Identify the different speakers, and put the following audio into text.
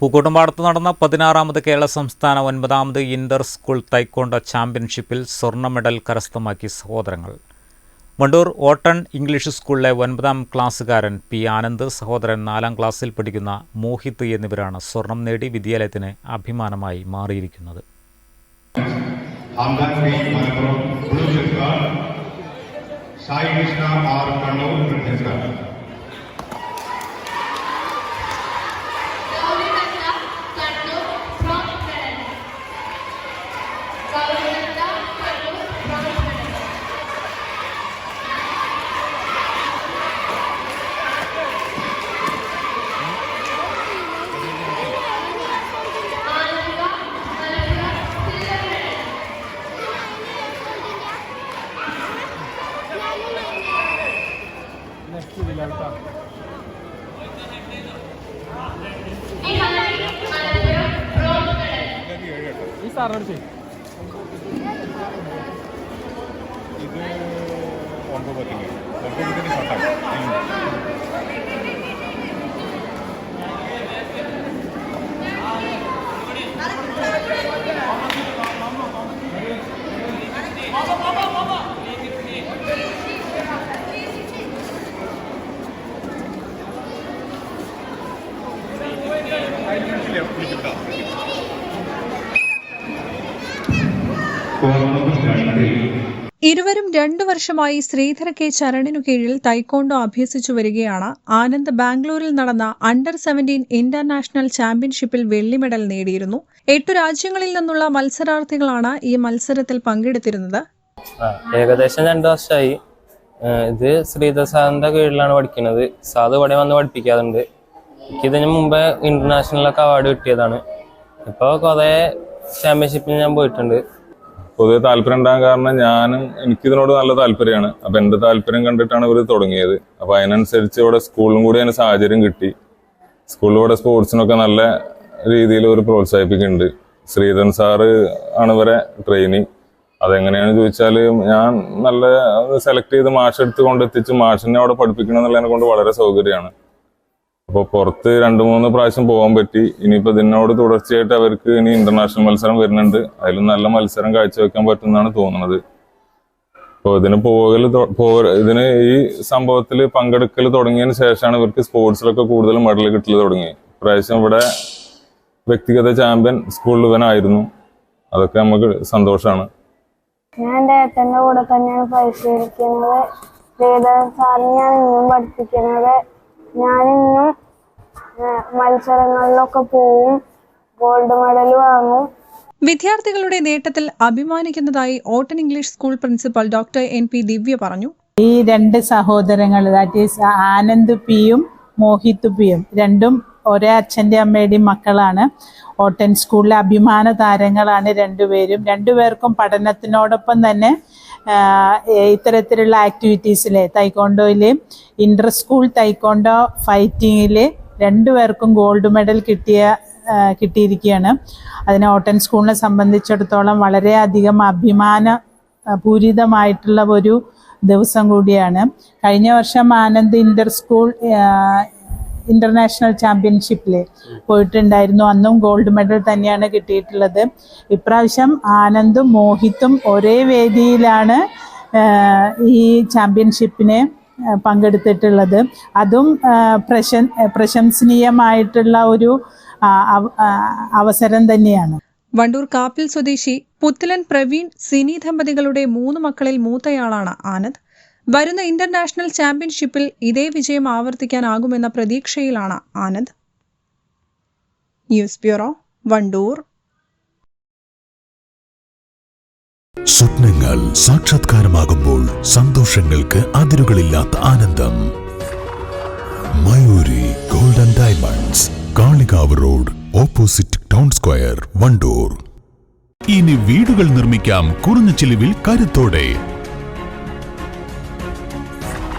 Speaker 1: പൂക്കോട്ടുംപാടത്ത് നടന്ന പതിനാറാമത് കേരള സംസ്ഥാന ഒൻപതാമത് ഇന്റർ സ്കൂൾ തൈക്കോണ്ട ചാമ്പ്യൻഷിപ്പിൽ സ്വർണ മെഡൽ കരസ്ഥമാക്കി സഹോദരങ്ങൾ. വണ്ടൂർ ഓട്ടൺ ഇംഗ്ലീഷ് സ്കൂളിലെ ഒൻപതാം ക്ലാസ്സുകാരൻ പി ആനന്ദ് സഹോദരൻ നാലാം ക്ലാസ്സിൽ പഠിക്കുന്ന മോഹിത് എന്നിവരാണ് സ്വർണം നേടി വിദ്യാലയത്തിന് അഭിമാനമായി മാറിയിരിക്കുന്നത്.
Speaker 2: Sai Krishna R Kannur
Speaker 3: Nihal Malapura bronze medal.
Speaker 4: ഇരുവരും രണ്ടു വർഷമായി ശ്രീധര കെ ചരണിനു കീഴിൽ തൈക്കോണ്ടോ അഭ്യസിച്ചു വരികയാണ്. ആനന്ദ് ബാംഗ്ലൂരിൽ നടന്ന അണ്ടർ സെവന്റീൻ ഇന്റർനാഷണൽ ചാമ്പ്യൻഷിപ്പിൽ വെള്ളി മെഡൽ നേടിയിരുന്നു. എട്ടു രാജ്യങ്ങളിൽ നിന്നുള്ള മത്സരാർത്ഥികളാണ് ഈ മത്സരത്തിൽ പങ്കെടുത്തിരുന്നത്.
Speaker 5: ഏകദേശം രണ്ടു വർഷമായി. ഇത് ശ്രീധര സാറിന്റെ കീഴിലാണ് പഠിക്കുന്നത്. സാധു ഇവിടെ വന്ന് പഠിപ്പിക്കാറുണ്ട്. എനിക്ക് ഇതിന് മുമ്പേ ഇന്റർനാഷണലൊക്കെ അവാർഡ് കിട്ടിയതാണ്. ഇപ്പോൾ കുറേ ചാമ്പ്യൻഷിപ്പിൽ ഞാൻ പോയിട്ടുണ്ട്.
Speaker 6: പൊതുവെ താല്പര്യം ഉണ്ടാകാൻ കാരണം ഞാനും എനിക്കിതിനോട് നല്ല താല്പര്യമാണ്. അപ്പൊ എന്റെ താല്പര്യം കണ്ടിട്ടാണ് ഇവർ തുടങ്ങിയത്. അപ്പൊ അതിനനുസരിച്ച് ഇവിടെ സ്കൂളിലും കൂടി അതിന് സാഹചര്യം കിട്ടി. സ്കൂളിൽ ഇവിടെ സ്പോർട്സിനൊക്കെ നല്ല രീതിയിൽ ഒരു പ്രോത്സാഹിപ്പിക്കുന്നുണ്ട്. ശ്രീധരൻ സാറ് ആണ് ഇവരെ ട്രെയിനിങ് അതെങ്ങനെയാണെന്ന് ചോദിച്ചാൽ ഞാൻ നല്ല സെലക്ട് ചെയ്ത് മാഷ് എടുത്ത് കൊണ്ടെത്തിച്ച് മാഷിനെ അവിടെ പഠിപ്പിക്കണം എന്നുള്ളതിനെ കൊണ്ട് വളരെ സൗകര്യമാണ്. അപ്പോൾ പുറത്ത് രണ്ട് മൂന്ന് പ്രാവശ്യം പോകാൻ പറ്റി. ഇനിയിപ്പോൾ ഇതിനോട് തുടർച്ചയായിട്ട് അവർക്ക് ഇനി ഇന്റർനാഷണൽ മത്സരം വരുന്നുണ്ട്. അതിലും നല്ല മത്സരം കാഴ്ചവെക്കാൻ പറ്റുമെന്നാണ് തോന്നുന്നത് അപ്പോൾ ഇതിന് പോകൽ ഇതിന് ഈ സംഭവത്തിൽ പങ്കെടുക്കൽ തുടങ്ങിയതിന് ശേഷമാണ് ഇവർക്ക് സ്പോർട്സിലൊക്കെ കൂടുതൽ മെഡൽ കിട്ടൽ തുടങ്ങി പ്രാവശ്യം ഇവിടെ വ്യക്തിഗത ചാമ്പ്യൻ സ്കൂളിൽ ഇവനായിരുന്നു. അതൊക്കെ നമുക്ക് സന്തോഷമാണ്
Speaker 7: ഞാൻ എന്റെ ഏട്ടന്റെ കൂടെ തന്നെയാണ് പരിശീലിക്കുന്നത് ഞാൻ ഇന്നും പഠിപ്പിക്കുന്നത്. ഏഹ്, മത്സരങ്ങളിലൊക്കെ പോവും ഗോൾഡ് മെഡൽ വാങ്ങും.
Speaker 4: വിദ്യാർത്ഥികളുടെ നേട്ടത്തിൽ അഭിമാനിക്കുന്നതായി ഓട്ടൻ English school principal doctor N P Divya പറഞ്ഞു.
Speaker 8: ഈ രണ്ട് സഹോദരങ്ങൾ ദാറ്റ് ഈസ് ആനന്ദ് പിയും മോഹിത് പിയും രണ്ടും ഒരേ അച്ഛന്റെ അമ്മയുടെയും മക്കളാണ്. ഓട്ടൻ സ്കൂളിലെ അഭിമാന താരങ്ങളാണ് രണ്ടുപേരും. രണ്ടുപേർക്കും പഠനത്തിനോടൊപ്പം തന്നെ ഇത്തരത്തിലുള്ള ആക്ടിവിറ്റീസിൽ തൈക്കോണ്ടോയിൽ ഇന്റർ സ്കൂൾ തൈക്കോണ്ടോ ഫൈറ്റിങ്ങിൽ രണ്ടുപേർക്കും ഗോൾഡ് മെഡൽ കിട്ടിയ കിട്ടിയിരിക്കുകയാണ്. അതിന് ഓട്ടൻ സ്കൂളിനെ സംബന്ധിച്ചിടത്തോളം വളരെയധികം അഭിമാന പൂരിതമായിട്ടുള്ള ഒരു ദിവസം കൂടിയാണ്. കഴിഞ്ഞ വർഷം ആനന്ദ് ഇന്റർ സ്കൂൾ ഇന്റർനാഷണൽ ചാമ്പ്യൻഷിപ്പിൽ പോയിട്ടുണ്ടായിരുന്നു. അന്നും ഗോൾഡ് മെഡൽ തന്നെയാണ് കിട്ടിയിട്ടുള്ളത്. ഇപ്രാവശ്യം ആനന്ദും മോഹിത്തും ഒരേ വേദിയിലാണ് ഈ ചാമ്പ്യൻഷിപ്പിന് പങ്കെടുത്തിട്ടുള്ളത്. അതും പ്രശ പ്രശംസനീയമായിട്ടുള്ള ഒരു അവസരം തന്നെയാണ്.
Speaker 4: വണ്ടൂർ കാപ്പിൽ സ്വദേശി പുത്തലൻ പ്രവീൺ സിനി ദമ്പതികളുടെ മൂന്ന് മക്കളിൽ മൂത്തയാളാണ് ആനന്ദ്. വരുന്ന ഇന്റർനാഷണൽ ചാമ്പ്യൻഷിപ്പിൽ ഇതേ വിജയം ആവർത്തിക്കാനാകുമെന്ന പ്രതീക്ഷയിലാണ് ആനന്ദ്. News bureau Wandoor.
Speaker 9: സ്വപ്നങ്ങൾ സാക്ഷാത്കാരമാകുമ്പോൾ സന്തോഷങ്ങൾക്ക് അതിരുകളില്ലാത്ത ആനന്ദം. Mayuri golden diamonds Kalikavu road opposite town square Wandoor. ഇനി വീടുകൾ നിർമ്മിക്കാം കുറഞ്ഞ ചിലവിൽ കരുത്തോടെ.